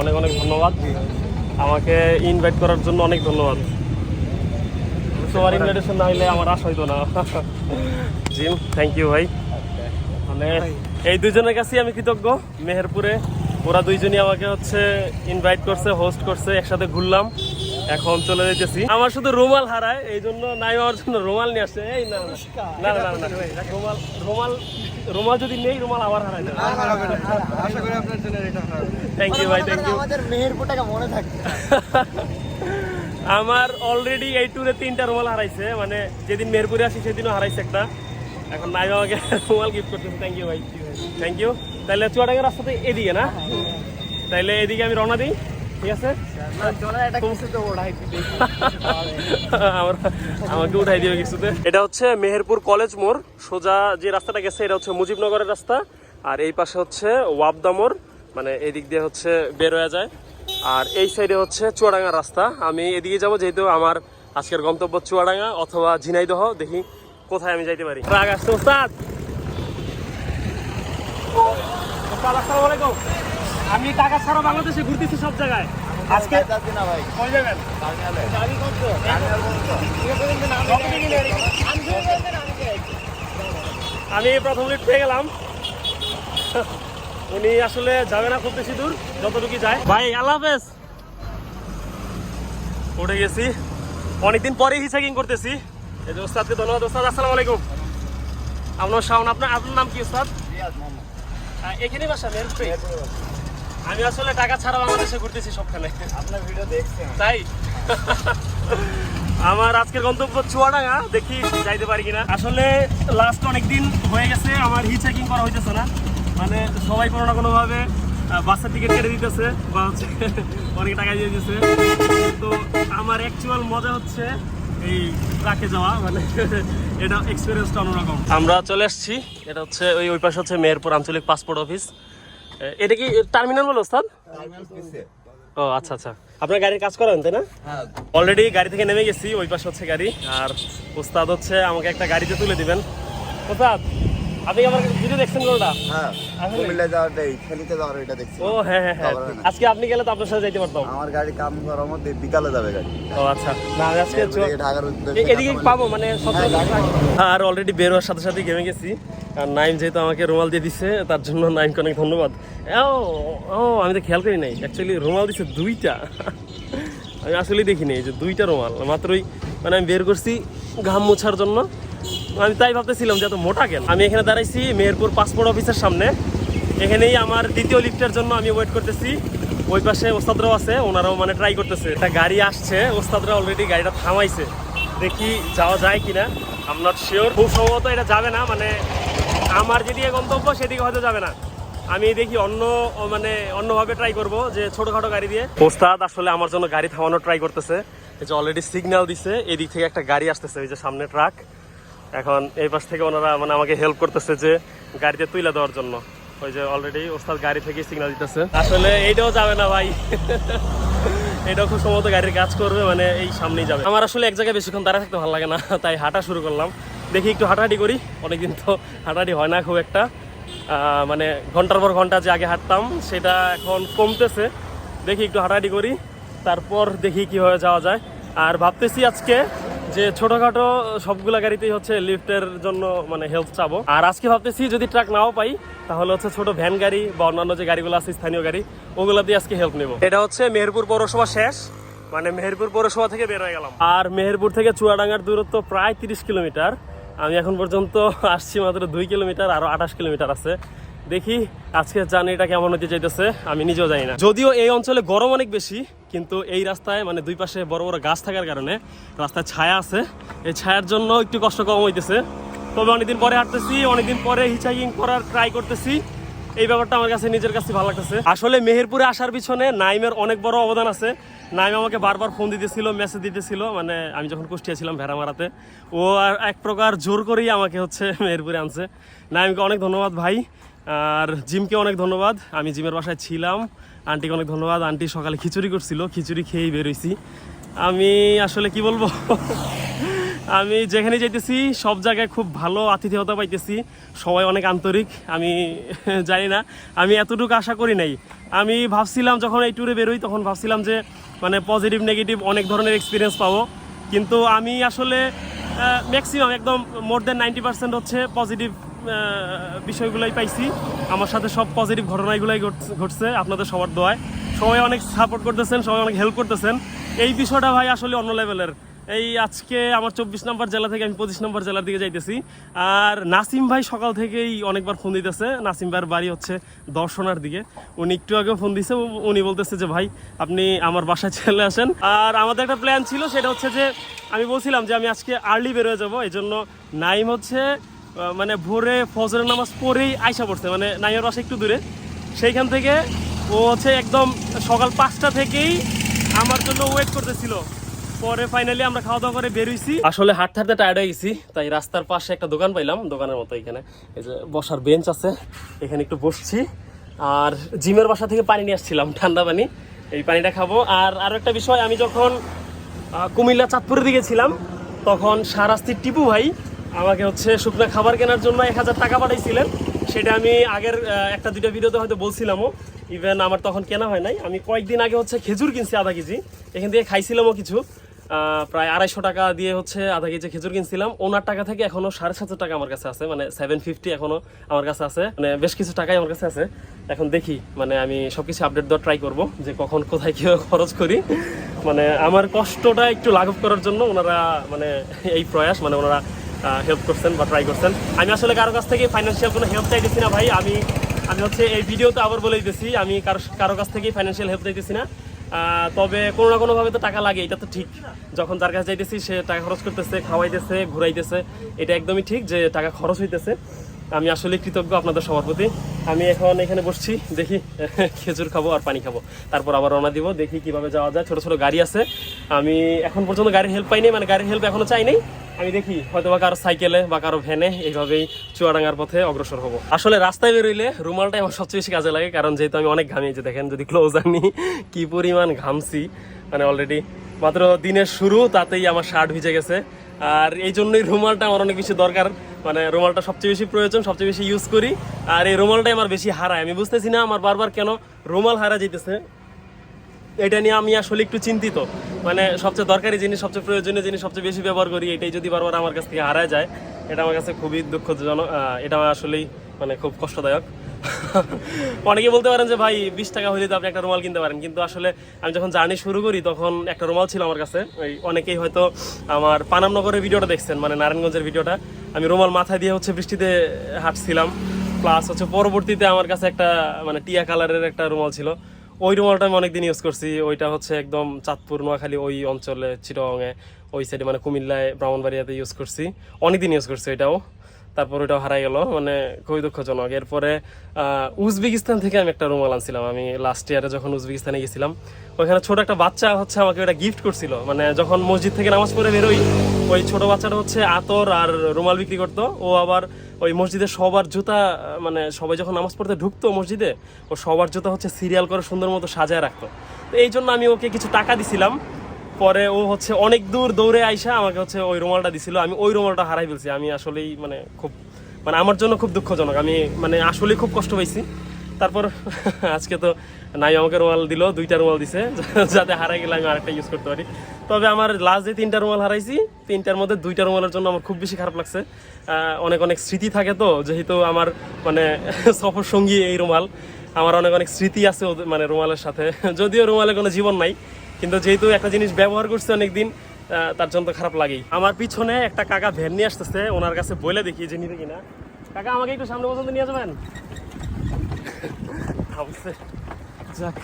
অনেক অনেক ধন্যবাদ আমাকে ইনভাইট করার জন্য অনেক ধন্যবাদ তোমার ইনভাইটেশন না আমার হইতো না জিম থ্যাংক ইউ ভাই মানে এই দুজনের কাছেই আমি কৃতজ্ঞ মেহেরপুরে ওরা দুইজনই আমাকে হচ্ছে ইনভাইট করছে হোস্ট করছে একসাথে ঘুরলাম এখন চলে যেতেছি আমার শুধু রুমাল হারায় এই জন্য নাই আমার জন্য রুমাল নিয়ে আসছে এই না না না রুমাল রুমাল রুমাল যদি নেই রুমাল আবার হারায় যাবে আশা করি আপনার জন্য এটা হবে থ্যাংক ইউ ভাই থ্যাংক ইউ আমাদের মেহেরপুরটাকে মনে থাকে। আমার অলরেডি এই ট্যুরে তিনটা রুমাল হারাইছে। মানে যেদিন মেহেরপুরে আসি সেদিনও হারাইছে একটা। এখন নাই আমাকে রুমাল গিফট করতেছে। থ্যাংক ইউ ভাই। থ্যাংক ইউ তাহলে চুয়াডাঙ্গার রাস্তাতে এদিকে না? তাইলে এদিকে আমি রওনা দিই। ঠিক আছে? আমাকে উঠাই দিও কিছুতে। এটা হচ্ছে মেহেরপুর কলেজ মোড়। সোজা যে রাস্তাটা গেছে এটা হচ্ছে মুজিবনগরের রাস্তা। আর এই পাশে হচ্ছে ওয়াবদা মোড়। মানে এদিক দিয়ে হচ্ছে বের হয়ে যায়। আর এই সাইডে হচ্ছে চুয়াডাঙ্গার রাস্তা। আমি এদিকে যাব যেহেতু আমার আজকের গন্তব্য চুয়াডাঙ্গা অথবা ঝিনাইদহ। দেখি কোথায় আমি যাইতে পারি। রাগ ওস্তাদ আসসালামু আলাইকুম। আমি টাকা ছাড়া বাংলাদেশে ঘুরতেছি সব জায়গায়। আজকে আমি করছ প্রথম লিফট পেয়ে গেলাম। উনি আসলে যাবে না খুব বেশি দূর যতটুকু যায়। ভাই আল্লাহ উঠে গেছি। অনেকদিন পরে হিসাকিং করতেছি। এই যে ওস্তাদকে ধন্যবাদ। ওস্তাদ আসসালামু আলাইকুম। আপনার শাওন আপনার আপনার নাম কি ওস্তাদ? আহ, এখানেই বাসা মেহেরপুরে। আমি আসলে টাকা ছাড়া বাংলাদেশে ঘুরতেছি সবখানে। আপনার ভিডিও দেখছি তাই? আমার আজকের গন্তব্য চুয়াডাঙ্গা দেখি যাইতে পারি কিনা। আসলে লাস্ট অনেক দিন হয়ে গেছে আমার হি চেকিং করা হইতেছে না। মানে সবাই কোনো না কোনোভাবে বাসের টিকিট কেটে দিতেছে বা হচ্ছে অনেক টাকা দিয়ে দিতেছে। তো আমার অ্যাকচুয়াল মজা হচ্ছে এই ট্রাকে যাওয়া মানে এটা এক্সপিরিয়েন্সটা অন্যরকম। আমরা চলে আসছি এটা হচ্ছে ওই ওই পাশে হচ্ছে মেহেরপুর আঞ্চলিক পাসপোর্ট অফিস এটা কি টার্মিনাল বলো ওস্তাদ? ও আচ্ছা আচ্ছা। আপনার গাড়ির কাজ করেন তাই না? হ্যাঁ। অলরেডি গাড়ি থেকে নেমে গেছি ওই পাশে হচ্ছে গাড়ি। আর ওস্তাদ হচ্ছে আমাকে একটা গাড়িতে তুলে দিবেন। ওস্তাদ আপনি আমার ভিডিও দেখছেন কোনটা হ্যাঁ যাওয়ার দেখছি। ও হ্যাঁ হ্যাঁ হ্যাঁ। আজকে আপনি গেলে তো আপনার সাথে যাইতে পারতাম। আমার গাড়ি কাম করার মধ্যে বিকালে যাবে গাড়ি। ও আচ্ছা। না আজকে ঢাকার এদিকে পাবো মানে সব। আর অলরেডি বের হওয়ার সাথে সাথে গেমে গেছি। আর নাইম যেহেতু আমাকে রুমাল দিয়ে দিছে তার জন্য নাইমকে অনেক ধন্যবাদ। ও ও আমি তো খেয়াল করি নাই। অ্যাকচুয়ালি রুমাল দিছে দুইটা। আমি আসলেই দেখিনি এই যে দুইটা রুমাল। মাত্রই মানে আমি বের করছি ঘাম মোছার জন্য। আমি তাই ভাবতেছিলাম যে এত মোটা কেন? আমি এখানে দাঁড়াইছি মেহেরপুর পাসপোর্ট অফিসের সামনে। এখানেই আমার দ্বিতীয় লিফটের জন্য আমি ওয়েট করতেছি। ওই পাশে ওস্তাদরাও আছে, ওনারাও মানে ট্রাই করতেছে। একটা গাড়ি আসছে, ওস্তাদরা অলরেডি গাড়িটা থামাইছে। দেখি যাওয়া যায় কিনা। আম নট শিওর খুব সম্ভবত এটা যাবে না মানে আমার যেদিকে গন্তব্য সেদিকে হয়তো যাবে না। আমি দেখি অন্য মানে অন্যভাবে ট্রাই করব, যে ছোটোখাটো গাড়ি দিয়ে। ওস্তাদ আসলে আমার জন্য গাড়ি থামানোর ট্রাই করতেছে। এই যে অলরেডি সিগন্যাল দিছে, এদিক থেকে একটা গাড়ি আসতেছে ওই যে সামনে ট্রাক এখন এই পাশ থেকে ওনারা মানে আমাকে হেল্প করতেছে যে গাড়িতে তুলে দেওয়ার জন্য। ওই যে অলরেডি ওস্তাদ গাড়ি থেকে সিগনাল দিতেছে। আসলে এইটাও যাবে না ভাই। এটাও খুব সম্ভবত গাড়ির কাজ করবে মানে এই সামনেই যাবে। আমার আসলে এক জায়গায় বেশিক্ষণ দাঁড়ায় থাকতে ভালো লাগে না, তাই হাঁটা শুরু করলাম। দেখি একটু হাঁটাহাঁটি করি। অনেকদিন তো হাঁটাহাঁটি হয় না খুব একটা। মানে ঘণ্টার পর ঘণ্টা যে আগে হাঁটতাম, সেটা এখন কমতেছে। দেখি একটু হাঁটাহাঁটি করি, তারপর দেখি কীভাবে যাওয়া যায়। আর ভাবতেছি আজকে যে ছোটখাটো সবগুলা গাড়িতেই হচ্ছে লিফটের জন্য মানে হেল্প চাবো। আর আজকে ভাবতেছি যদি ট্রাক নাও পাই তাহলে হচ্ছে ছোট ভ্যান গাড়ি বা অন্যান্য যে গাড়িগুলো আছে স্থানীয় গাড়ি ওগুলো দিয়ে আজকে হেল্প নেব। এটা হচ্ছে মেহেরপুর পৌরসভা শেষ। মানে মেহেরপুর পৌরসভা থেকে বের হয়ে গেলাম। আর মেহেরপুর থেকে চুয়াডাঙ্গার দূরত্ব প্রায় তিরিশ কিলোমিটার। আমি এখন পর্যন্ত আসছি মাত্র দুই কিলোমিটার আরও আঠাশ কিলোমিটার আছে। দেখি আজকের জার্নিটা কেমন হতে চাইতেছে, আমি নিজেও জানি না। যদিও এই অঞ্চলে গরম অনেক বেশি, কিন্তু এই রাস্তায় মানে দুই পাশে বড় বড় গাছ থাকার কারণে রাস্তায় ছায়া আছে। এই ছায়ার জন্য একটু কষ্ট কম হইতেছে। তবে অনেকদিন পরে হাঁটতেছি, অনেকদিন পরে হিচাইকিং করার ট্রাই করতেছি। এই ব্যাপারটা আমার কাছে নিজের কাছে ভালো লাগতেছে। আসলে মেহেরপুরে আসার পিছনে নাইমের অনেক বড় অবদান আছে। নাইম আমাকে বারবার ফোন দিতেছিল মেসেজ দিতেছিল মানে আমি যখন কুষ্টিয়া ছিলাম ভেড়া মারাতে ও আর এক প্রকার জোর করেই আমাকে হচ্ছে মেহেরপুরে আনছে। নাইমকে অনেক ধন্যবাদ ভাই। আর জিমকে অনেক ধন্যবাদ। আমি জিমের বাসায় ছিলাম। আন্টিকে অনেক ধন্যবাদ। আন্টি সকালে খিচুড়ি করছিল। খিচুড়ি খেয়েই বেরোইছি। আমি আসলে কি বলব? আমি যেখানে যাইতেছি, সব জায়গায় খুব ভালো আতিথেয়তা পাইতেছি। সবাই অনেক আন্তরিক। আমি জানি না। আমি এতটুকু আশা করি নাই। আমি ভাবছিলাম যখন এই ট্যুরে বেরোই, তখন ভাবছিলাম যে মানে পজিটিভ নেগেটিভ অনেক ধরনের এক্সপিরিয়েন্স পাবো। কিন্তু আমি আসলে ম্যাক্সিমাম একদম মোর দেন নাইনটি পার্সেন্ট হচ্ছে পজিটিভ বিষয়গুলোই পাইছি। আমার সাথে সব পজিটিভ ঘটনাগুলোই ঘটছে- আপনাদের সবার দোয়ায়। সবাই অনেক সাপোর্ট করতেছেন, সবাই অনেক হেল্প করতেছেন। এই বিষয়টা ভাই আসলে অন্য লেভেলের এই আজকে আমার চব্বিশ নম্বর জেলা থেকে আমি পঁচিশ নম্বর জেলার দিকে যাইতেছি। আর নাসিম ভাই সকাল থেকেই অনেকবার ফোন দিতেছে। নাসিম ভাইয়ের বাড়ি হচ্ছে দর্শনার দিকে। উনি একটু আগেও ফোন দিছে উনি বলতেছে যে, ভাই, আপনি আমার বাসায় চলে আসেন। আর আমাদের একটা প্ল্যান ছিল, সেটা হচ্ছে যে, আমি বলছিলাম যে, আমি আজকে আর্লি বেরোয় যাব। এই জন্য নাইম হচ্ছে মানে ভোরে ফজরের নামাজ পড়েই আইসা পড়ছে মানে নাইমের বাসা একটু দূরে। সেইখান থেকে ও হচ্ছে একদম সকাল পাঁচটা থেকেই আমার জন্য ওয়েট করতেছিল। পরে ফাইনালি আমরা খাওয়া দাওয়া করে বেরোইছি আসলে হাঁটতে হাঁটতে টায়ার্ড হয়ে গেছি, তাই রাস্তার পাশে একটা দোকান পাইলাম, দোকানের মতো এখানে। এই যে বসার বেঞ্চ আছে, এখানে একটু বসছি। আর জিমের বাসা থেকে পানি নিয়ে আসছিলাম, ঠান্ডা পানি। এই পানিটা খাব। আর আরও একটা বিষয়, আমি যখন কুমিল্লা চাঁদপুরের দিকে ছিলাম, তখন সারাস্তির টিপু ভাই আমাকে হচ্ছে শুকনো খাবার কেনার জন্য এক হাজার টাকা পাঠাইছিলেন। সেটা আমি আগের একটা দুইটা ভিডিওতে হয়তো বলছিলামও। ইভেন আমার তখন কেনা হয় নাই। আমি কয়েকদিন আগে হচ্ছে খেজুর কিনছি আধা কেজি। এখান থেকে খাইছিলামও কিছু। প্রায় আড়াইশো টাকা দিয়ে হচ্ছে আধা কেজি খেজুর কিনছিলাম। ওনার টাকা থেকে এখনও সাড়ে সাতশো টাকা আমার কাছে আছে। মানে সেভেন ফিফটি এখনও আমার কাছে আছে। মানে বেশ কিছু টাকাই আমার কাছে আছে। এখন দেখি মানে আমি সব কিছু আপডেট দেওয়ার ট্রাই করব যে কখন, কোথায়, কীভাবে খরচ করি। মানে আমার কষ্টটা একটু লাঘব করার জন্য ওনারা মানে এই প্রয়াস মানে ওনারা হেল্প করছেন বা ট্রাই করছেন। আমি আসলে কারও কাছ থেকে ফাইন্যান্সিয়াল কোনো হেল্প চাইতেছি না ভাই। আমি আমি হচ্ছে এই ভিডিওতে আবার বলে দিতেছি আমি কারও কারও কাছ থেকেই ফাইন্যান্সিয়াল হেল্প চাইতেছি না। তবে কোনো না কোনোভাবে তো টাকা লাগে, এটা তো ঠিক। যখন যার কাছে যাইতেছি, সে টাকা খরচ করতেছে, খাওয়াইতেছে, ঘুরাইতেছে। এটা একদমই ঠিক যে টাকা খরচ হইতেছে। আমি আসলে কৃতজ্ঞ আপনাদের সবার প্রতি। আমি এখন এখানে বসছি, দেখি খেজুর খাব আর পানি খাব। তারপর আবার রওনা দিব, দেখি কীভাবে যাওয়া যায়। ছোট ছোট গাড়ি আছে। আমি এখন পর্যন্ত গাড়ির হেল্প পাইনি মানে গাড়ির হেল্প এখনও চাই নাই। আমি দেখি হয়তো বা কারও সাইকেলে বা কারও ভ্যানে এইভাবেই চুয়াডাঙ্গার পথে অগ্রসর হব। আসলে রাস্তায় বেরোইলে রুমালটাই আমার সবচেয়ে বেশি কাজে লাগে, কারণ যেহেতু আমি অনেক ঘামি, এই যে দেখেন যদি ক্লোজ আনি, কি পরিমাণ ঘামছি। মানে অলরেডি মাত্র দিনের শুরু, তাতেই আমার শার্ট ভিজে গেছে। আর এই জন্যই রুমালটা আমার অনেক বেশি দরকার। মানে রুমালটা সবচেয়ে বেশি প্রয়োজন, সবচেয়ে বেশি ইউজ করি। আর এই রুমালটাই আমার বেশি হারায়। আমি বুঝতেছি না আমার বারবার কেন রুমাল হারা যেতেছে এটা নিয়ে আমি আসলে একটু চিন্তিত। মানে সবচেয়ে দরকারি জিনিস, সবচেয়ে প্রয়োজনীয় জিনিস সবচেয়ে বেশি ব্যবহার করি, এটাই যদি বারবার আমার কাছ থেকে হারায় যায়, এটা আমার কাছে খুবই দুঃখজনক এটা আসলেই মানে খুব কষ্টদায়ক। অনেকে বলতে পারেন যে, ভাই, বিশ টাকা হলে তো আপনি একটা রুমাল কিনতে পারেন। কিন্তু আসলে আমি যখন জার্নি শুরু করি, তখন একটা রুমাল ছিল আমার কাছে। ওই অনেকেই হয়তো আমার পানামনগরের ভিডিওটা দেখছেন মানে নারায়ণগঞ্জের ভিডিওটা। আমি রুমাল মাথায় দিয়ে হচ্ছে বৃষ্টিতে হাঁটছিলাম। প্লাস হচ্ছে পরবর্তীতে আমার কাছে একটা মানে টিয়া কালারের একটা রুমাল ছিল। ওই রুমালটা আমি অনেকদিন ইউজ করছি। ওইটা হচ্ছে একদম চাঁদপুর, নোয়াখালী ওই অঞ্চলে চিটংয়ে ওই সাইডে মানে কুমিল্লায়, ব্রাহ্মণবাড়িয়াতে ইউজ করছি। অনেকদিন ইউজ করছি এটাও তারপর ওইটাও হারাই গেল মানে খুবই দুঃখজনক। এরপরে উজবেকিস্তান থেকে আমি একটা রুমাল আনছিলাম। আমি লাস্ট ইয়ারে যখন উজবেকিস্তানে গেছিলাম, ওইখানে ছোট একটা বাচ্চা হচ্ছে আমাকে ওটা গিফট করছিল। মানে যখন মসজিদ থেকে নামাজ পড়ে বেরোই, ওই ছোট বাচ্চাটা হচ্ছে আতর আর রুমাল বিক্রি করতো। ও আবার ওই মসজিদে সবার জুতা মানে সবাই যখন নামাজ পড়তে ঢুকতো মসজিদে, ও সবার জুতা হচ্ছে সিরিয়াল করে সুন্দর মতো সাজায় রাখতো। তো এই জন্য আমি ওকে কিছু টাকা দিছিলাম। পরে ও হচ্ছে অনেক দূর দৌড়ে আইসা আমাকে হচ্ছে ওই রুমালটা দিছিল। আমি ওই রুমালটা হারাই ফেলছি। আমি আসলেই মানে খুব মানে আমার জন্য খুব দুঃখজনক। আমি মানে আসলেই খুব কষ্ট পাইছি। তারপর আজকে তো নাই আমাকে রুমাল দিল দুইটা রুমাল দিছে যাতে হারাই গেলে আমি আরেকটা ইউজ করতে পারি। তবে আমার লাস্ট যে তিনটা রুমাল হারাইছি তিনটার মধ্যে দুইটা রুমালের জন্য আমার খুব বেশি খারাপ লাগছে। অনেক অনেক স্মৃতি থাকে তো যেহেতু আমার মানে সফর সঙ্গী এই রুমাল আমার অনেক অনেক স্মৃতি আছে মানে রুমালের সাথে। যদিও রুমালে কোনো জীবন নাই কিন্তু যেহেতু একটা জিনিস ব্যবহার করছে অনেকদিন আহ, তার জন্য তো খারাপ লাগেই। আমার পিছনে একটা কাকা ভ্যান নিয়ে আসতেছে ওনার কাছে বলে দেখি যে নিবে কিনা। কাকা আমাকে একটু সামনে পর্যন্ত নিয়ে যাবেন? ভাবছে যাক।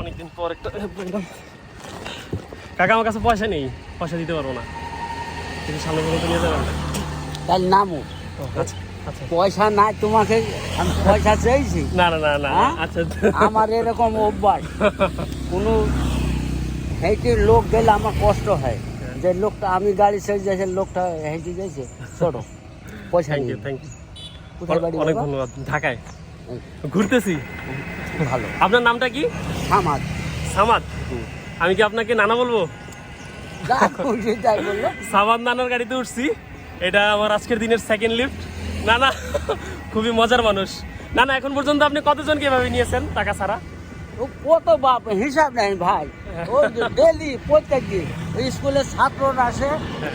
অনেকদিন পর একটা পেলাম। কাকা আমার কাছে পয়সা নেই পয়সা দিতে পারব না। কিন্তু সামনে পর্যন্ত নিয়ে যাবেন। ও, আচ্ছা আচ্ছা। পয়সা নাই তোমাকে আমি পয়সা চেয়েছি। না না না না হ্যাঁ? আচ্ছা। আমার এরকম অভ্যাস। কোনো হেঁটে লোক গেলে আমার কষ্ট হয়। যে লোকটা আমি গাড়ি ছেড়ে যাচ্ছে লোকটা হেঁটে যাচ্ছে ছোট পয়সা থ্যাংক ইউ থ্যাংক ইউ অনেক ধন্যবাদ। ঢাকায়। ঘুরতেছি। ভালো। আপনার নামটা কি? সামাজ সামাদ। আমি কি আপনাকে নানা বলব? সাবান নানার গাড়িতে উঠছি। এটা আমার আজকের দিনের সেকেন্ড লিফট না না খুবই মজার মানুষ। না না এখন পর্যন্ত আপনি কতজনকে এভাবে নিয়েছেন টাকা ছাড়া? কত বাপ হিসাব নেই ভাই। ও ডেলি প্রত্যেক দিন স্কুলের ছাত্ররা আসে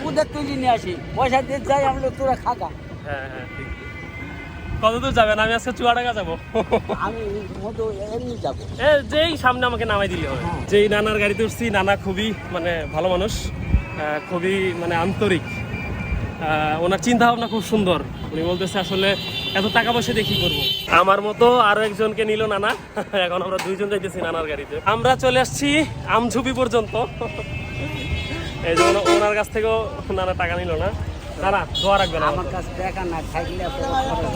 ওদের তুলি নিয়ে আসি। পয়সা দিয়ে যাই আমরা তোরা খাগা। হ্যাঁ হ্যাঁ ঠিক কত যাবেন? আমি আজকে চুয়াডাঙ্গা যাব। আমি এমনি যাব। যেই সামনে আমাকে নামাই দিলে হবে। যেই নানার গাড়িতে উঠছি নানা খুবই মানে ভালো মানুষ খুবই মানে আন্তরিক। ওনার চিন্তা ভাবনা খুব সুন্দর। উনি বলতেছে আসলে এত টাকা পয়সা কি করব? আমার মতো আরও একজনকে নিল নানা। এখন আমরা দুইজন যাইতেছি নানার গাড়িতে। আমরা চলে আসছি আমঝুপি পর্যন্ত। এই যে ওনার কাছ থেকেও নানা টাকা নিল না। দোয়া রাখবেন আমার কাছে টাকা না থাকলে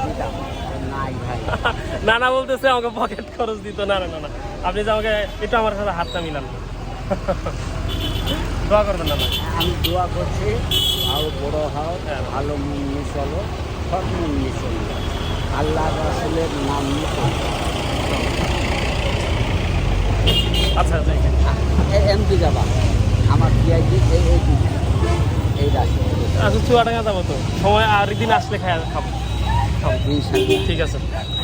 দিতাম নাই ভাই। নানা বলতেছে আমাকে পকেট খরচ দিত। না না না না। আপনি যে আমাকে একটু আমার সাথে হাতটা মিলান। দোয়া করবেন না আমি দোয়া করছি আরও বড় হও হ্যাঁ। ভালো মন নিয়ে চলো সব মন নিয়ে চলো। আল্লাহ রাসুলের নাম নিয়ে আচ্ছা এমপি যাবা। আমার পিআইডি এই এই আচ্ছা চুয়াডাঙ্গা যাব তো। সময় আর একদিন আসলে খাই, খাব। ঠিক আছে।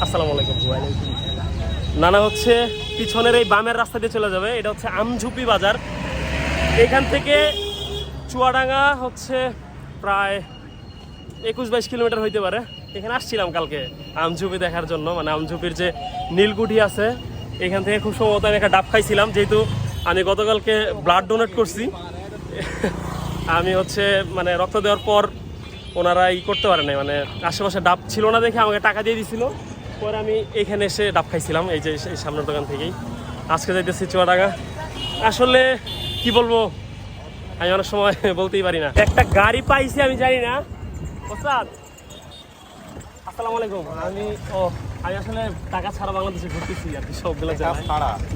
আসসালামু আলাইকুম। নানা হচ্ছে পিছনের এই বামের রাস্তা দিয়ে চলে যাবে। এটা হচ্ছে আমঝুপি বাজার। এখান থেকে চুয়াডাঙ্গা হচ্ছে প্রায় একুশ বাইশ কিলোমিটার হইতে পারে। এখানে আসছিলাম কালকে আমঝুপি দেখার জন্য। মানে আমঝুপির যে নীলকুঠি আছে, এখান থেকে খুব সম্ভবত আমি একটা ডাব খাইছিলাম। যেহেতু আমি গতকালকে ব্লাড ডোনেট করছি। আমি হচ্ছে মানে রক্ত দেওয়ার পর ওনারা ই করতে পারে নাই মানে আশেপাশে ডাব ছিল না দেখে আমাকে টাকা দিয়ে দিছিল। পরে আমি এখানে এসে ডাব খাইছিলাম এই যে এই সামনের দোকান থেকেই। আজকে যাইতেছি চুয়াডাঙ্গা। আসলে কি বলব আমি অনেক সময় বলতেই পারি না। একটা গাড়ি পাইছি আমি জানি না। ওস্তাদ আসসালামু আলাইকুম। আমি ও আমি আসলে টাকা ছাড়া বাংলাদেশে ঘুরতেছি আর কি সবগুলো জেলা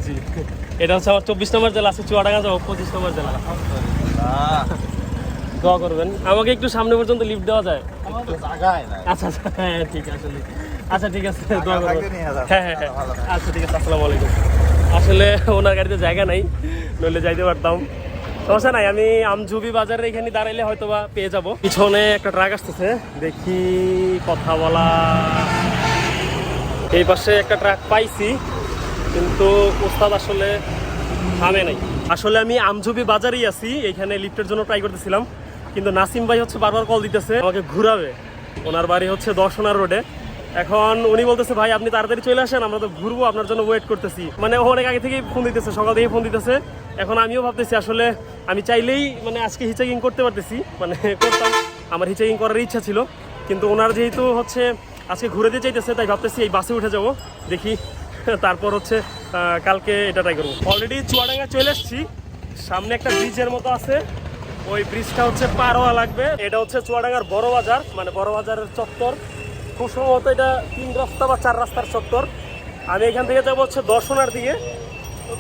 জি। এটা হচ্ছে আমার চব্বিশ নম্বর জেলা আছে চুয়াডাঙ্গা যাব পঁচিশ নম্বর জেলা। দোয়া করবেন। আমাকে একটু সামনে পর্যন্ত লিফট দেওয়া যায়। আচ্ছা আচ্ছা হ্যাঁ ঠিক আছে আসলে আচ্ছা ঠিক আছে দোয়া করবেন। হ্যাঁ হ্যাঁ হ্যাঁ। আচ্ছা ঠিক আছে আসসালামু আলাইকুম। আসলে ওনার গাড়িতে জায়গা নাই নইলে যাইতে পারতাম। সমস্যা নাই আমি আমঝুবি বাজারের এখানে দাঁড়াইলে হয়তো বা পেয়ে যাব। পিছনে একটা ট্রাক আসতেছে দেখি কথা বলা। এই পাশে একটা ট্রাক পাইছি কিন্তু ওস্তাদ আসলে থামে নাই। আসলে আমি আমঝুবি বাজারেই আছি এখানে লিফটের জন্য ট্রাই করতেছিলাম। কিন্তু নাসিম ভাই হচ্ছে বারবার কল দিতেছে, আমাকে ঘুরাবে। ওনার বাড়ি হচ্ছে দর্শনার রোডে। এখন উনি বলতেছে, ভাই, আপনি তাড়াতাড়ি চলে আসেন, আমরা তো ঘুরবো, আপনার জন্য ওয়েট করতেছি। মানে অনেক আগে থেকেই ফোন দিতেছে, সকাল থেকেই ফোন দিতেছে। এখন আমিও ভাবতেছি, আসলে আমি চাইলেই মানে আজকে হিচাকিং করতে পারতেছি মানে করতাম। আমার হিচাকিং করার ইচ্ছা ছিল, কিন্তু ওনার যেহেতু হচ্ছে আজকে ঘুরে দিয়ে চাইতেছে, তাই ভাবতেছি এই বাসে উঠে যাব, দেখি তারপর হচ্ছে কালকে এটা ট্রাই করব। অলরেডি চুয়াডাঙ্গা চলে এসেছি, সামনে একটা ব্রিজের মতো আছে। ওই ব্রিজটা হচ্ছে পার হওয়া লাগবে। এটা হচ্ছে চুয়াডাঙ্গার বড় বাজার মানে বড় বাজারের চত্বর। খুব সম্ভবত এটা তিন রাস্তা বা চার রাস্তার চত্বর। আমি এখান থেকে যাব হচ্ছে দর্শনার দিকে।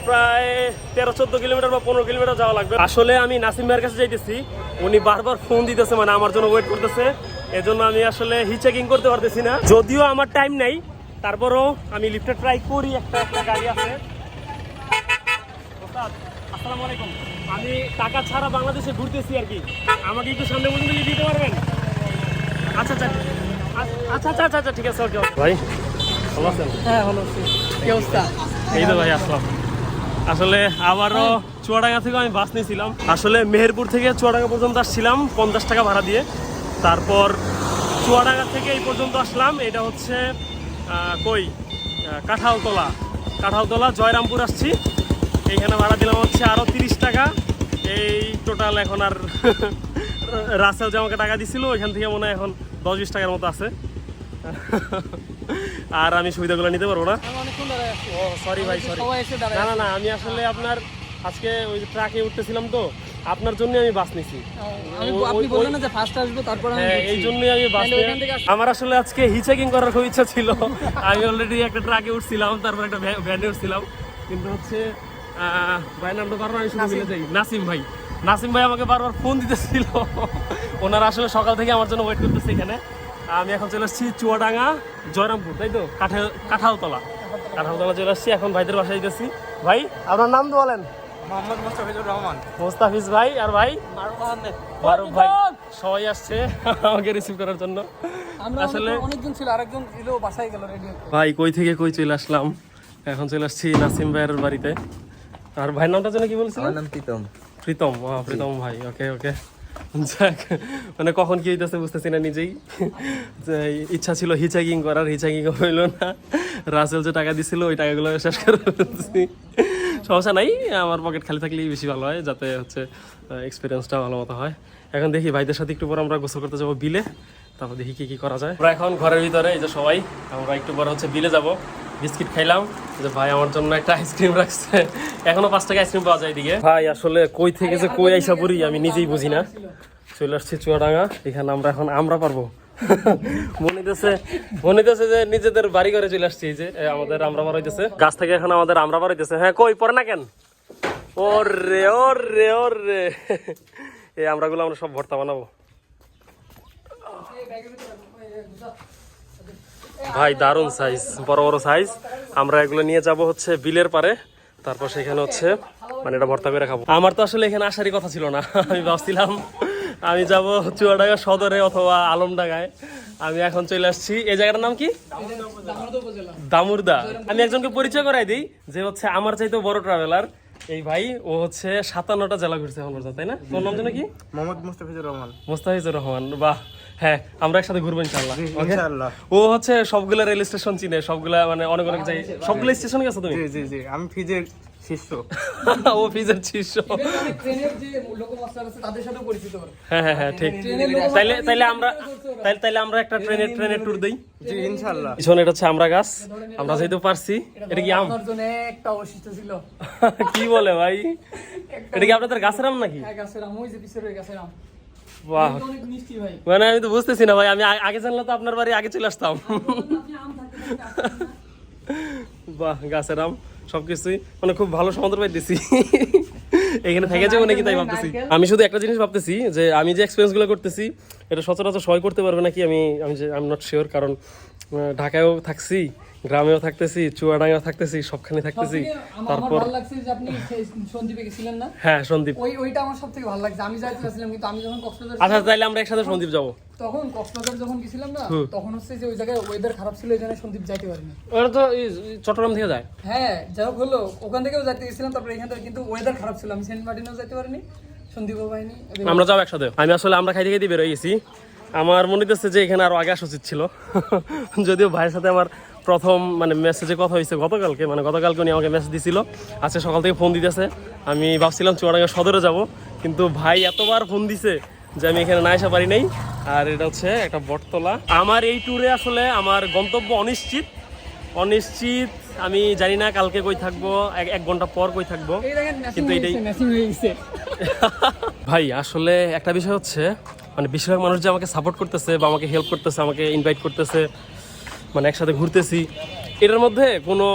প্রায় তেরো, চোদ্দ কিলোমিটার বা পনেরো কিলোমিটার যাওয়া লাগবে। আসলে আমি নাসিম ভাইয়ের কাছে যাইতেছি। উনি বারবার ফোন দিতেছে মানে আমার জন্য ওয়েট করতেছে। এজন্য আমি আসলে হিচেকিং করতে পারতেছি না। যদিও আমার টাইম নাই, তারপরও আমি লিফটে ট্রাই করি, একটা একটা গাড়ি আছে। আসসালামু আলাইকুম। আমি টাকা ছাড়া বাংলাদেশে ঘুরতেছি আর কি। আমাকে একটু সামনে পর্যন্ত দিতে পারবেন? আচ্ছা আচ্ছা। আচ্ছা আচ্ছা আচ্ছা আচ্ছা ঠিক আছে ওকে ভাই ভালো আছেন? হ্যাঁ ভালো আছি। কি অবস্থা? এই তো ভাই আসলাম। আসলে আবারও চুয়াডাঙ্গা থেকে আমি বাস নিয়েছিলাম। আসলে মেহেরপুর থেকে চুয়াডাঙ্গা পর্যন্ত আসছিলাম পঞ্চাশ টাকা ভাড়া দিয়ে। তারপর চুয়াডাঙ্গা থেকে এই পর্যন্ত আসলাম। এটা হচ্ছে কই? কাঁঠালতলা। কাঁঠালতলা জয়রামপুর আসছি। এইখানে ভাড়া দিলাম হচ্ছে আরও তিরিশ টাকা। এই টোটাল এখন আর রাসেল যে আমাকে টাকা দিছিল ওইখান থেকে মনে হয় এখন দশ বিশ টাকার মতো আছে। আর আমি সুবিধাগুলো নিতে পারব না। সরি ভাই সরি না না না আমি আসলে আপনার আজকে ওই ট্রাকে উঠতেছিলাম তো আপনার জন্য আমি বাস নিছি। আমি আপনি ওই- না যে ফার্স্ট আসব হ্যাঁ এই জন্যই আমি বাস আমার আসলে আজকে হিচেকিং করার খুব ইচ্ছা ছিল। আমি অলরেডি একটা ট্রাকে উঠছিলাম তারপর একটা ভ্যা- ভ্যানে উঠছিলাম। কিন্তু হচ্ছে ভাই নামটা বারবার আমি শুধু মিলে যাই নাসিম ভাই। নাসিম ভাই আমাকে বারবার ফোন দিতেছিল। ওনারা আসলে সকাল থেকে আমার জন্য ওয়েট করতেছে এখানে। আমি এখন চলে এসেছি চুয়াডাঙ্গা জয়রামপুর তাই তো? কাঠাল কাঁঠালতলা। কাঁঠালতলা চলে আসছি এখন ভাইদের বাসায় যেতেছি ভাই আপনার নাম তো বলেন। মোহাম্মদ মোস্তাফিজুর রহমান। মোস্তাফিজ ভাই আর ভাই? মারুফ আহমেদ। ফারুক ভাই। সবাই আসছে আমাকে রিসিভ করার জন্য। আসলে- আসলে অনেকজন ছিল আরেকজন ছিল বাসায় গেল রেডি ভাই কই থেকে কই চলে আসলাম? এখন চলে আসছি নাসিম ভাইয়ের বাড়িতে। আর ভাইয়ের নামটা যেন কি বলছিলেন? নাম প্রীতম। প্রীতম প্রীতম ভাই ওকে ওকে যাক মানে কখন কি হইতেছে বুঝতেছি না নিজেই। ইচ্ছা ছিল হিচাকিং করার হিচাকিং হইল না। রাসেল যে টাকা দিছিল ওই টাকাগুলো শেষ করে সমস্যা নাই আমার পকেট খালি থাকলেই বেশি ভালো হয় যাতে হচ্ছে এক্সপিরিয়েন্সটা ভালো মতো হয়। এখন দেখি ভাইদের সাথে একটু পর আমরা গোসল করতে যাব বিলে। তারপর দেখি কি কি করা যায়। আমরা এখন ঘরের ভিতরে এই যে সবাই আমরা একটু পরে হচ্ছে বিলে যাব। বিস্কিট খাইলাম। যে ভাই আমার জন্য একটা আইসক্রিম রাখছে। এখনও পাঁচ টাকা আইসক্রিম পাওয়া যায় এদিকে। ভাই, আসলে কই থেকে যে কই আইসা পড়ি আমি নিজেই বুঝি না। চলে আসছি চুয়াডাঙ্গা, এখানে আমরা এখন আমরা পারব। যে নিজেদের বাড়ি ঘরে চলে আসছি। যে আমাদের আমরা বার হইতেছে। গাছ থেকে এখন আমাদের আমরা বার হইতেছে। হ্যাঁ কই পরে না কেন? ওরে ওরে ওরে এই আমরাগুলো আমরা সব ভর্তা বানাবো। ভাই, দারুণ সাইজ বড় বড় সাইজ আমরা এগুলো নিয়ে যাব হচ্ছে বিলের পারে তারপর সেখানে হচ্ছে মানে এটা ভর্তা করে খাব। আমার তো আসলে এখানে আসারই কথা ছিল না। আমি ভাবছিলাম, আমি যাব চুয়াডাঙ্গা সদরে অথবা আলমডাঙ্গায়। আমি এখন চলে আসছি, এই জায়গাটার নাম কি? দামুরদা আমি একজনকে পরিচয় করাই দিই, যে হচ্ছে আমার চাইতেও বড় ট্রাভেলার এই ভাই ও হচ্ছে সাতান্নটা জেলা ঘুরছে এখন পর্যন্ত তাই না? তোর নাম যেন কি? মোহাম্মদ মুস্তাফিজুর রহমান। মুস্তাফিজুর রহমান বাহ। হ্যাঁ আমরা একসাথে ঘুরবো ইনশাল্লাহ? ইনশাআল্লাহ। ও হচ্ছে সবগুলা রেল স্টেশন চিনে সবগুলা মানে অনেক অনেক যাই সবগুলা স্টেশন গেছো তুমি জি জি আমি ফিজের শিষ্য। ও ফিজের শীর্ষ ট্রেনের যে লোকমাস্টার আছে তাদের সাথেও পরিচিত হ্যাঁ হ্যাঁ হ্যাঁ ঠিক। তাইলে তাইলে আমরা তাইলে তাইলে আমরা একটা ট্রেনের ট্রেনের ট্যুর দেই। জি ইনশাআল্লাহ। পিছনে এটা হচ্ছে আমরা গাছ। আমরা যেহেতু পারছি এটা কি আম? জন্য একটা অবশিষ্ট ছিল। কি বলে ভাই? এটা কি আপনাদের গাছের আম নাকি? এক গাছের আম ওই যে পিছের গাছের আম। বাহ। এটা অনেক মিষ্টি ভাই। মানে আমি তো বুঝতেছি না ভাই আমি আগে জানলে তো আপনার বাড়ি আগে চলে আসতাম। বাহ গাছের আম। সবকিছুই। মানে খুব ভালো সমুদ্র দিছি এখানে থেকে যাব নাকি তাই ভাবতেছি। আমি শুধু একটা জিনিস ভাবতেছি যে আমি যে এক্সপিরিয়েন্সগুলো করতেছি এটা সচরাচর সবাই করতে পারবে নাকি আমি আমি যে আই এম নট শিওর কারণ ঢাকায়ও থাকছি গ্রামেও থাকতেছি চুয়াডাঙ্গাও থাকতেছি সবখানে থাকতেছি। তারপর ভালো লাগছে যে আপনি সন্দীপে গেছিলেন না? হ্যাঁ সন্দীপ। ওই ওইটা আমার সব ভালো লাগছে। আমি যাইতে চাচ্ছিলাম কিন্তু আমি যখন কক্সবাজার আচ্ছা তাইলে আমরা একসাথে সন্দীপ যাব। তখন কক্সবাজার যখন গেছিলাম না তখন হচ্ছে যে ওই জায়গায় ওয়েদার খারাপ ছিল এই জন্য সন্দীপ যাইতে পারিনি ওরা তো চট্টগ্রাম থেকে যায়। হ্যাঁ যাই হোক হলো ওখান থেকেও যাইতে গেছিলাম তারপরে এখান থেকে কিন্তু ওয়েদার খারাপ ছিল। আমি সেন্ট মার্টিনেও যাইতে পারিনি সন্দীপও পাইনি। আমরা যাব একসাথে। আমি আসলে আমরা খাইতে খাইতে বেরোয় গেছি। আমার মনে হচ্ছে যে এখানে আরও আগে আসা উচিত ছিল। যদিও ভাইয়ের সাথে আমার প্রথম মানে মেসেজে কথা হয়েছে গতকালকে মানে গতকালকে উনি আমাকে মেসেজ দিছিল। আজকে সকাল থেকে ফোন দিতেছে। আমি ভাবছিলাম চুয়াডাঙ্গা সদরে যাব কিন্তু ভাই এতবার ফোন দিছে যে আমি এখানে না আসা পারি নাই। আর এটা হচ্ছে একটা বটতলা। আমার এই ট্যুরে আসলে আমার গন্তব্য অনিশ্চিত। অনিশ্চিত আমি জানি না কালকে কই থাকব এক এক ঘণ্টা পর কই থাকব। কিন্তু এটাই ভাই আসলে একটা বিষয় হচ্ছে মানে বেশিরভাগ মানুষ যে আমাকে সাপোর্ট করতেছে বা আমাকে হেল্প করতেছে, আমাকে ইনভাইট করতেছে মানে একসাথে ঘুরতেছি, এটার মধ্যে কোনো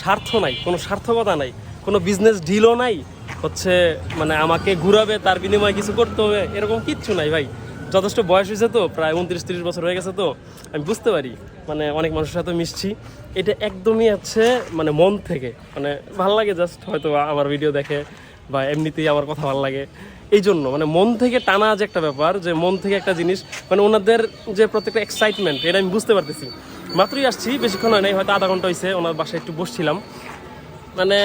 স্বার্থ নাই, কোনো স্বার্থকতা নাই, কোনো বিজনেস ডিলও নাই, হচ্ছে মানে আমাকে ঘুরাবে, তার বিনিময়ে কিছু করতে হবে, এরকম কিচ্ছু নাই ভাই। যথেষ্ট বয়স হয়েছে তো, প্রায় উনত্রিশ, তিরিশ বছর হয়ে গেছে তো, আমি বুঝতে পারি মানে অনেক মানুষের সাথে মিশছি। এটা একদমই হচ্ছে মানে মন থেকে মানে ভালো লাগে জাস্ট হয়তো আমার ভিডিও দেখে বা এমনিতেই আমার কথা ভালো লাগে। এই জন্য মানে মন থেকে টানা যে একটা ব্যাপার, যে মন থেকে একটা জিনিস মানে ওনাদের যে প্রত্যেকটা এক্সাইটমেন্ট এটা আমি বুঝতে পারতেছি। মাত্রই আসছি, বেশিক্ষণ হয় নাই, হয়তো আধা ঘণ্টা হয়েছে ওনার বাসায় একটু বসছিলাম। মানে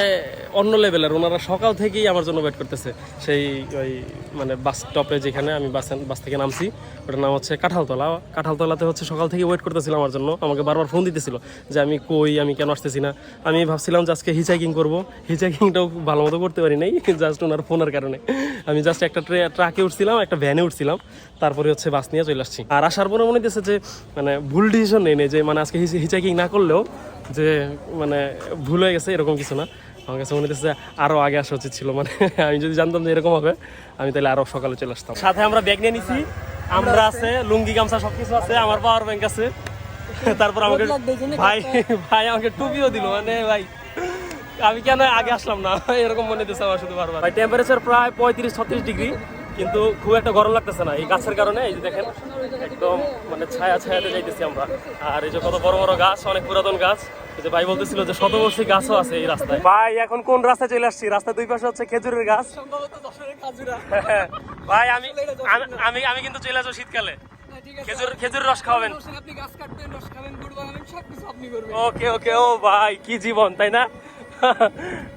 অন্য লেভেলের ওনারা সকাল থেকেই আমার জন্য ওয়েট করতেছে। সেই ওই মানে বাস স্টপে যেখানে আমি বাস বাস থেকে নামছি, ওটার নাম হচ্ছে কাঁঠালতলা। কাঁঠালতলাতে হচ্ছে সকাল থেকে ওয়েট করতেছিল আমার জন্য, আমাকে বারবার ফোন দিতেছিল যে আমি কই, আমি কেন আসতেছি না। আমি ভাবছিলাম যে আজকে হিচাইকিং করব। হিচাইকিংটাও ভালো মতো করতে পারি নাই জাস্ট ওনার ফোনের কারণে। আমি জাস্ট একটা ট্রে ট্রাকে উঠছিলাম, একটা ভ্যানে উঠছিলাম, তারপরে হচ্ছে বাস নিয়ে চলে আসছি। আর আসার পরে মনে হচ্ছে যে মানে ভুল ডিসিশন নেই যে মানে আজকে হিচাইকিং না করলেও যে মানে ভুল হয়ে গেছে এরকম কিছু না। আমার কাছে মনে হচ্ছে যে আরও আগে আসা উচিত ছিল মানে আমি যদি জানতাম যে এরকম হবে আমি তাহলে আরও সকালে চলে আসতাম। সাথে আমরা ব্যাগ নিয়ে নিছি আমরা আছে লুঙ্গি গামছা সবকিছু আছে আমার পাওয়ার ব্যাংক আছে। তারপর আমাকে ভাই ভাই আমাকে টুপিও দিল মানে ভাই আমি কেন আগে আসলাম না? এরকম মনে হচ্ছে আমার শুধু বারবার। ভাই টেম্পারেচার প্রায় পঁয়ত্রিশ ছত্রিশ ডিগ্রি। কিন্তু খুব একটা গরম লাগতেছে না। এই গাছের কারণে এই যে দেখেন একদম মানে ছায়া ছায়াতে যাইতেছি আমরা। আর এই যে কত বড় বড় গাছ অনেক পুরাতন গাছ। এই যে ভাই বলতেছিল যে শতবর্ষী গাছও আছে এই রাস্তায়। ভাই এখন কোন রাস্তায় চলে আসছি? রাস্তার দুই পাশে হচ্ছে খেজুরের গাছ। সম্ভবত দশরের কাজুরা ভাই আমি আমি- আমি কিন্তু চলে আসব শীতকালে। খেজুর খেজুর রস খাওয়াবেন। সমস্যা আপনি গাছ কাটবেন রস খাবেন গুড় বানাবেন সব আপনি করবেন। ওকে ওকে ও ভাই কি জীবন তাই না?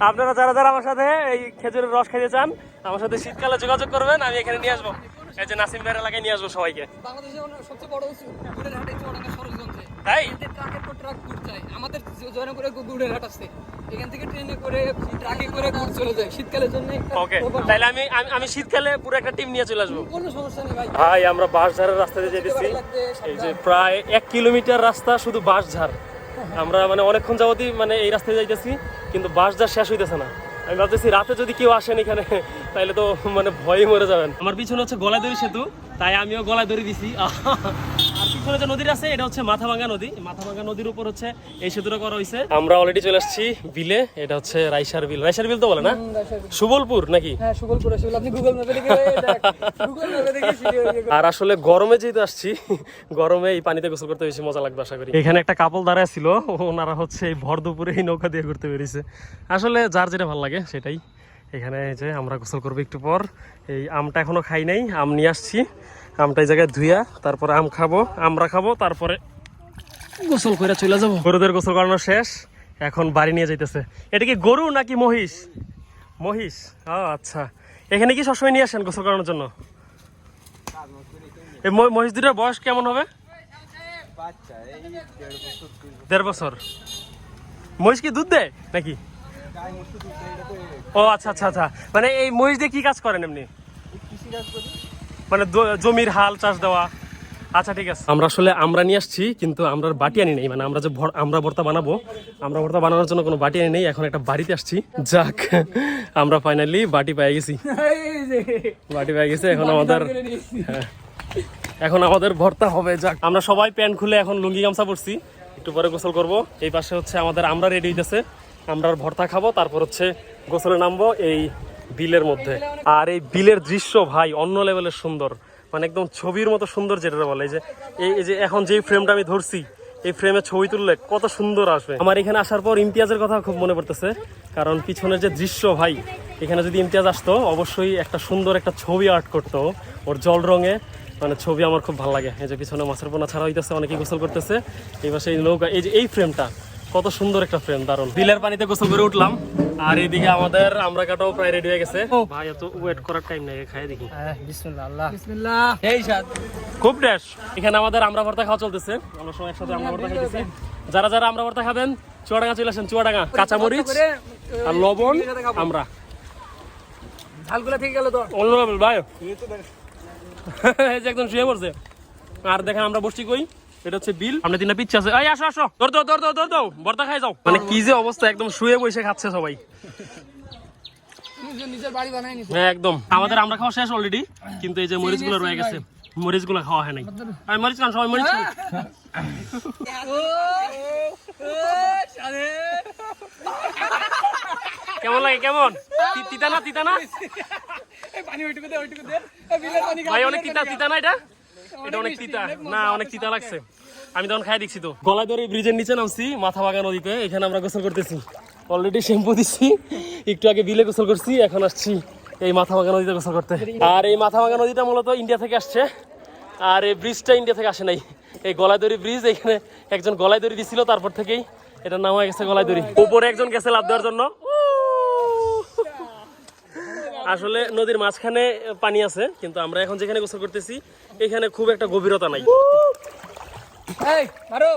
আপনারা যারা যারা আমার সাথে এই খেজুরের রস খাইতে চান আমার সাথে শীতকালে যোগাযোগ করবেন আমি এখানে নিয়ে আসব। এই যে নাসিম ভাইয়ের এলাকায় নিয়ে আসব সবাইকে। বাংলাদেশে সবচেয়ে বড় গুড়ের হাট এই চুয়াডাঙ্গা সরজগঞ্জে তাই? এতে ট্রাকের পর ট্রাক গুড় যায় আমাদের জয়নগরে গুড়ের হাট আছে। এখান থেকে ট্রেনে করে ট্রাকে করে গুড় চলে যায়। শীতকালের জন্য ওকে তাহলে আমি আমি- আমি শীতকালে পুরো একটা টিম নিয়ে চলে আসব। কোনো সমস্যা নেই ভাই। ভাই আমরা বাঁশঝাড়ের রাস্তা দিয়ে যেতেছি। এই যে প্রায় এক কিলোমিটার রাস্তা শুধু বাঁশঝাড়। আমরা মানে অনেকক্ষণ যাবতই মানে এই রাস্তায় যাইতেছি কিন্তু বাঁশঝাড় শেষ হইতেছে না। আমি ভাবতেছি রাতে যদি কেউ আসেন এখানে তাহলে তো মানে ভয়ে মরে যাবেন। আমার পিছনে হচ্ছে গলাদড়ি সেতু, তাই আমিও গলায় দড়ি দিছি। পিছনে যে নদীর আছে এটা হচ্ছে মাথাভাঙ্গা নদী। মাথাভাঙ্গা নদীর উপর হচ্ছে এই সেতুটা করা হয়েছে। আমরা অলরেডি চলে আসছি বিলে এটা হচ্ছে রাইসার বিল। রাইসার বিল তো বলে না? সুবলপুর নাকি? হ্যাঁ সুগলপুর আসলে আপনি গুগল ম্যাপে লিখে গুগল ম্যাপে দেখে আর আসলে গরমে যেহেতু আসছি গরমে এই পানিতে গোসল করতে বেশি মজা লাগবে আশা করি। এখানে একটা কাপল দাঁড়ায় ছিল ওনারা হচ্ছে এই ভর দুপুরে এই নৌকা দিয়ে ঘুরতে বেরিয়েছে। আসলে যার যেটা ভালো লাগে সেটাই। এখানে যে আমরা গোসল করব একটু পর। এই আমটা এখনও খাই নাই আম নিয়ে আসছি। আমটা এই জায়গায় ধুইয়া তারপরে আম খাব আমরা খাব তারপরে গোসল করে চলে যাব। গরুদের গোসল করানো শেষ এখন বাড়ি নিয়ে যাইতেছে। এটা কি গরু নাকি মহিষ? মহিষ? ও আচ্ছা। এখানে কি সবসময় নিয়ে আসেন গোসল করানোর জন্য? এই মহিষ দুটার বয়স কেমন হবে? দেড় বছর। মহিষ কি দুধ দেয় নাকি? ও আচ্ছা আচ্ছা আচ্ছা। মানে এই মহিষ দিয়ে কি কাজ করেন এমনি? কৃষি কাজ করি মানে জমির হাল চাষ দেওয়া। আচ্ছা ঠিক আছে। আমরা আসলে আমরা নিয়ে আসছি কিন্তু আমরা বাটি আনি নেই। মানে আমরা যে আমরা ভর্তা বানাবো আমরা ভর্তা বানানোর জন্য কোনো বাটি আনি নেই। এখন একটা বাড়িতে আসছি। যাক আমরা ফাইনালি বাটি পেয়ে গেছি। বাটি পেয়ে গেছি এখন আমাদের। হ্যাঁ। এখন আমাদের ভর্তা হবে যাক। আমরা সবাই প্যান্ট খুলে এখন লুঙ্গি গামছা পরছি। একটু পরে গোসল করব। এই পাশে হচ্ছে আমাদের আমরা রেডি হইতেছে। আমরা ভর্তা খাব তারপর হচ্ছে গোসলে নামবো। এই বিলের মধ্যে। আর এই বিলের দৃশ্য ভাই, অন্য লেভেলের সুন্দর। মানে একদম ছবির মতো সুন্দর যেটা বলে। যে, এই- যে এখন যেই ফ্রেমটা আমি ধরছি, এই ফ্রেমে ছবি তুললে কত সুন্দর আসবে। আমার এখানে আসার পর ইমতিয়াজের কথা খুব মনে পড়তেছে। কারণ পিছনের যে দৃশ্য ভাই, এখানে যদি ইমতিয়াজ আসতো, অবশ্যই একটা সুন্দর একটা ছবি আর্ট করতো। ওর জল রঙে মানে ছবি আমার খুব ভালো লাগে। এই যে পিছনে মাছের পোনা ছাড়া হইতেছে, অনেকেই গোসল করতেছে। এই পাশে এই নৌকা, এই যে এই ফ্রেমটা কত সুন্দর একটা ফ্রেম দারুণ। বিলের পানিতে গোসল করে উঠলাম আর এইদিকে আমাদের আমরা কাটাও প্রায় রেডি হয়ে গেছে। ভাই এত ওয়েট করার টাইম নেই খাই দেখি। বিসমুল্লাহ। বিসমিল্লাহ। এই সাত খুব ড্যাশ এখানে আমাদের আমরা ভর্তা খাওয়া চলতেছে। আমরা সবাই একসাথে আমরা ভর্তা খাইতেছি যারা যারা আমরা ভর্তা খাবেন চুয়াডাঙ্গা চলে আসেন চুয়াডাঙ্গা কাঁচামরিচ করে আর লবণ আমরা ঝালগুলা থেকে গেল তো। ভাই। এই যে একদম শুয়ে পড়ছে। আর দেখেন আমরা বসছি কই? এটা হচ্ছে বিল। সামনে দিনে পিচ্ছে আছে। এই আসো আসো। ধর দাও ধর ধর দাও ভর্তা খাই যাও। মানে কি যে অবস্থা একদম শুয়ে বসে খাচ্ছে সবাই। নিজের নিজের বাড়ি বানাই হ্যাঁ একদম। আমাদের আমরা খাওয়া শেষ অলরেডি কিন্তু এই যে মরিচগুলো রয়ে গেছে। মরিচগুলো খাওয়া হয় নাই। আমি মরিচ খান সবাই মরিচ খান। ও ও শালে কেমন লাগে কেমন? তি- তিতা না তিতা না এই পানি ওইটুকু দে ওইটুকু দে এই বিলের পানি ভাই অনেক তিতা তিতা না এটা? এটা অনেক তিতা। না অনেক তিতা লাগছে। আমি তখন খাই দেখছি তো। গলায় ধরে ব্রিজের নিচে নামছি মাথা বাগা নদীতে। এখানে আমরা গোসল করতেছি। অলরেডি শ্যাম্পু দিচ্ছি একটু আগে বিলে গোসল করছি এখন আসছি এই মাথা নদীতে গোসল করতে। আর এই মাথা নদীটা মূলত ইন্ডিয়া থেকে আসছে। আর এই ব্রিজটা ইন্ডিয়া থেকে আসে নাই। এই গলায় দড়ি ব্রিজ এখানে একজন গলায় দড়ি দিছিল তারপর থেকেই এটা নাম হয়ে গেছে গলায় দড়ি উপরে একজন গেছে লাভ দেওয়ার জন্য। আসলে নদীর মাঝখানে পানি আছে কিন্তু আমরা এখন যেখানে গোসল করতেছি এখানে খুব একটা গভীরতা নাই। এই মারো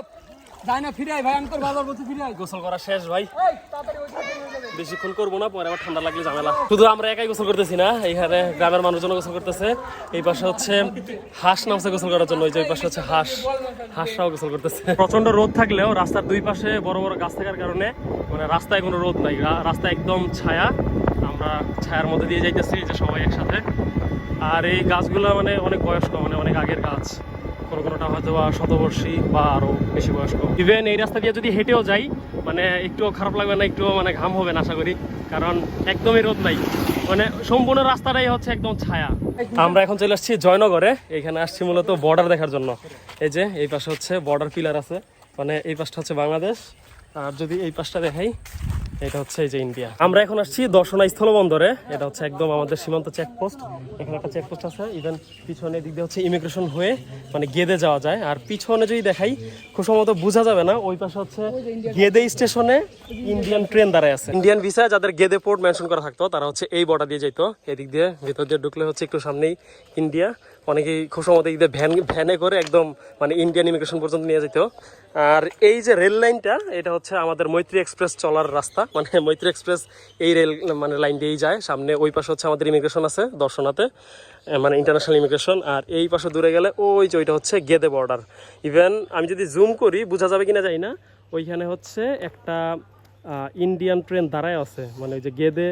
যাই না ফিরে আয় ভাই আমি তোর বাবার বলছি ফিরে আয়। গোসল করা শেষ ভাই। বেশিক্ষণ করব না পরে আবার ঠান্ডা লাগলে ঝামেলা। শুধু আমরা একাই গোসল করতেছি না এখানে গ্রামের মানুষজন গোসল করতেছে। এই পাশে হচ্ছে হাঁস নামছে গোসল করার জন্য ওই যে ওই পাশে হচ্ছে হাঁস। হাঁসরাও গোসল করতেছে। প্রচণ্ড রোদ থাকলেও রাস্তার দুই পাশে বড় বড় গাছ থাকার কারণে মানে রাস্তায় কোনো রোদ নাই রাস্তা একদম ছায়া। ছায়ার মধ্যে দিয়ে যাইতেছি যে সবাই একসাথে। আর এই গাছগুলো মানে অনেক বয়স্ক মানে অনেক আগের গাছ। কোনো কোনোটা হয়তো বা শতবর্ষী বা আরও বেশি বয়স্ক। ইভেন এই রাস্তা দিয়ে যদি হেঁটেও যাই মানে একটুও খারাপ লাগবে না, একটুও মানে ঘাম হবে না, আশা করি। কারণ একদমই রোদ নাই। মানে সম্পূর্ণ রাস্তাটাই হচ্ছে একদম ছায়া। আমরা এখন চলে আসছি জয়নগরে। এখানে আসছি মূলত বর্ডার দেখার জন্য। এই যে, এই পাশে হচ্ছে বর্ডার পিলার আছে। মানে এই পাশটা হচ্ছে বাংলাদেশ। আর যদি এই পাশটা দেখাই, এটা হচ্ছে এই যে ইন্ডিয়া। আমরা এখন আসছি দর্শনা স্থল বন্দরে এটা হচ্ছে একদম আমাদের সীমান্ত চেকপোস্ট এখানে একটা চেকপোস্ট আছে। ইভেন পিছনে দিক দিয়ে হচ্ছে ইমিগ্রেশন হয়ে মানে গেদে যাওয়া যায়। আর পিছনে যদি দেখাই, খুব সম্ভবত বোঝা যাবে না, ওই পাশে হচ্ছে গেদে স্টেশনে ইন্ডিয়ান ট্রেন দাঁড়ায় আছে। ইন্ডিয়ান ভিসা যাদের গেদে পোর্ট মেনশন করা থাকতো, তারা হচ্ছে এই বর্ডার দিয়ে যেত এদিক দিয়ে ভিতর দিয়ে ঢুকলে হচ্ছে একটু সামনেই ইন্ডিয়া অনেকেই খুব এদিক দিয়ে ভ্যান, ভ্যানে করে একদম মানে ইন্ডিয়ান ইমিগ্রেশন পর্যন্ত নিয়ে যেত। আর এই যে রেল লাইনটা, এটা হচ্ছে আমাদের মৈত্রী এক্সপ্রেস চলার রাস্তা। মানে মৈত্রী এক্সপ্রেস এই রেল মানে লাইন দিয়েই যায়। সামনে ওই পাশে হচ্ছে আমাদের ইমিগ্রেশন আছে, দর্শনাতে মানে ইন্টারন্যাশনাল ইমিগ্রেশন আর এই পাশে দূরে গেলে ওই যে ওইটা হচ্ছে গেদে বর্ডার ইভেন আমি যদি জুম করি, বোঝা যাবে কিনা জানি না। ওইখানে হচ্ছে একটা ইন্ডিয়ান ট্রেন দাঁড়ায় আছে। মানে ওই যে গেদে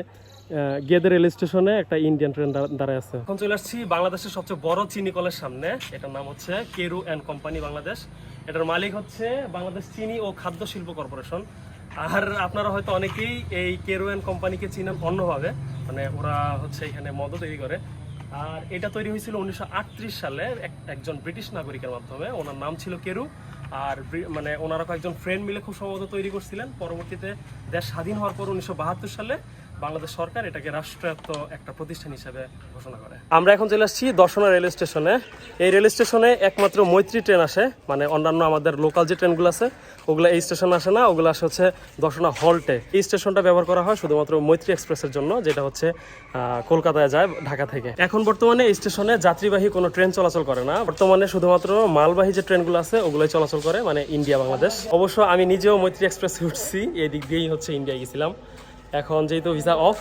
আহ, গেদে রেল স্টেশনে একটা ইন্ডিয়ান ট্রেন দাঁড়ায় আছে। এখন চলে আসছি বাংলাদেশের সবচেয়ে বড় চিনি কলের সামনে। এটার নাম হচ্ছে কেরু অ্যান্ড কোম্পানি বাংলাদেশ। এটার মালিক হচ্ছে বাংলাদেশ চিনি ও খাদ্য শিল্প কর্পোরেশন। আর আপনারা হয়তো অনেকেই এই কেরু অ্যান্ড কোম্পানিকে চিনেন অন্যভাবে। মানে ওরা হচ্ছে এখানে মদ তৈরি করে। আর এটা তৈরি হয়েছিল উনিশশো আটত্রিশ সালে এক- একজন ব্রিটিশ নাগরিকের মাধ্যমে। ওনার নাম ছিল কেরু। আর মানে ওনারা কয়েকজন ফ্রেন্ড মিলে খুব সম্ভবত তৈরি করছিলেন। পরবর্তীতে দেশ স্বাধীন হওয়ার পর উনিশশো বাহাত্তর সালে বাংলাদেশ সরকার এটাকে রাষ্ট্রায়ত্ত একটা প্রতিষ্ঠান হিসেবে ঘোষণা করে। আমরা এখন চলে আসছি দর্শনা রেল স্টেশনে। এই রেল স্টেশনে একমাত্র মৈত্রী ট্রেন আসে মানে অন্যান্য আমাদের লোকাল যে ট্রেনগুলো আছে, ওগুলো এই স্টেশনে আসে না, ওগুলো আসে হচ্ছে দর্শনা হল্টে। এই স্টেশনটা ব্যবহার করা হয় শুধুমাত্র মৈত্রী এক্সপ্রেসের জন্য, যেটা হচ্ছে কলকাতায় যায় ঢাকা থেকে। এখন বর্তমানে এই স্টেশনে যাত্রীবাহী কোনো ট্রেন চলাচল করে না। বর্তমানে শুধুমাত্র মালবাহী যে ট্রেনগুলো আছে, ওগুলোই চলাচল করে মানে ইন্ডিয়া বাংলাদেশ অবশ্য আমি নিজেও মৈত্রী এক্সপ্রেসে উঠছি এই দিক দিয়েই হচ্ছে ইন্ডিয়া গেছিলাম। এখন যেহেতু ভিসা অফ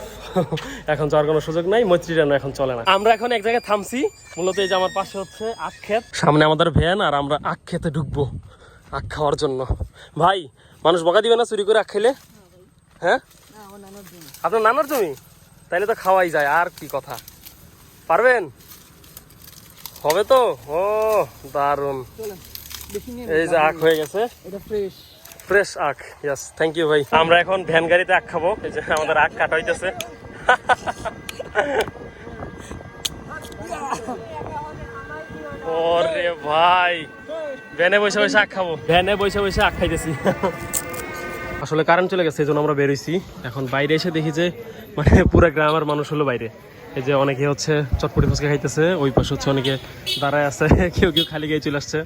এখন যাওয়ার কোনো সুযোগ নাই মৈত্রী ট্রেন এখন চলে না। আমরা এখন এক জায়গায় থামছি মূলত এই যে আমার পাশে হচ্ছে আখ ক্ষেত সামনে আমাদের ভ্যান আর আমরা আখ খেতে ঢুকবো আখ খাওয়ার জন্য। ভাই মানুষ বকা দিবে না চুরি করে আখ খেলে? হ্যাঁ? আপনার নানার জমি? তাইলে তো খাওয়াই যায় আর কি কথা। পারবেন? হবে তো? ও নিয়ে এই যে আখ হয়ে গেছে। এটা ফ্রেশ ফ্রেশ আখ ইয়াস থ্যাংক ইউ ভাই। আমরা এখন ভ্যান গাড়িতে আখ খাব এই যে আমাদের আখ কাটা হইতেছে। ওরে ভাই ভ্যানে বসে বসে আখ খাব। ভ্যানে বসে বসে আখ খাইতেছি। আসলে কারেন্ট চলে গেছে এই জন্য আমরা বেরোইছি। এখন বাইরে এসে দেখি যে মানে পুরো গ্রামের মানুষ হলো বাইরে। এই যে অনেকে হচ্ছে চটপটি ফুচকা খাইতেছে ওই পাশে হচ্ছে অনেকে দাঁড়ায় আছে কেউ কেউ খালি গায়ে চলে আসছে।